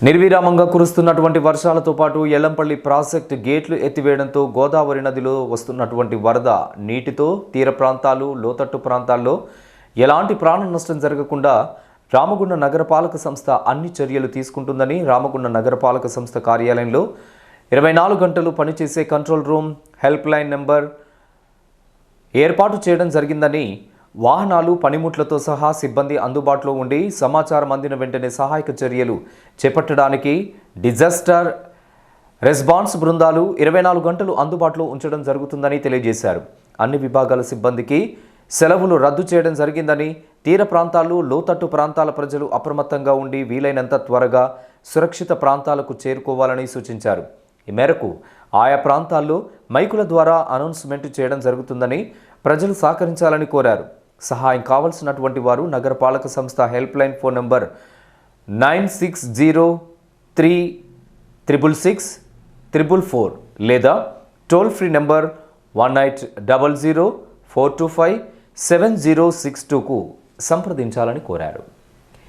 నిర్విరామంగా కురుస్తున్నటువంటి వర్షాలతో పాటు ఎల్లంపల్లి ప్రాజెక్టు గేట్లు ఎత్తివేయడంతో గోదావరి నదిలో వస్తున్నటువంటి వరద నీటితో తీర ప్రాంతాలు లోతట్టు ప్రాంతాల్లో ఎలాంటి ప్రాణ నష్టం జరగకుండా రామగుండ నగరపాలక సంస్థ అన్ని చర్యలు తీసుకుంటుందని రామగుండ నగరపాలక సంస్థ కార్యాలయంలో ఇరవై నాలుగు గంటలు పనిచేసే control room help line number ఏర్పాటు చేయడం జరిగిందని వాహనాలు పనిముట్లతో సహా సిబ్బంది అందుబాటులో ఉండి సమాచారం అందిన వెంటనే సహాయక చర్యలు చేపట్టడానికి డిజాస్టర్ రెస్పాన్స్ బృందాలు ఇరవై నాలుగు గంటలు అందుబాటులో ఉంచడం జరుగుతుందని తెలియజేశారు. అన్ని విభాగాల సిబ్బందికి సెలవులు రద్దు చేయడం జరిగిందని తీర ప్రాంతాలు లోతట్టు ప్రాంతాల ప్రజలు అప్రమత్తంగా ఉండి వీలైనంత త్వరగా సురక్షిత ప్రాంతాలకు చేరుకోవాలని సూచించారు. ఈ మేరకు ఆయా ప్రాంతాల్లో మైకుల ద్వారా అనౌన్స్మెంట్ చేయడం జరుగుతుందని ప్రజలు సహకరించాలని కోరారు. సహాయం కావలసినటువంటి వారు నగరపాలక సంస్థ help line phone number nine six zero three triple six triple four లేదా toll free number one eight double zero four two five seven zero six టూకు సంప్రదించాలని కోరారు.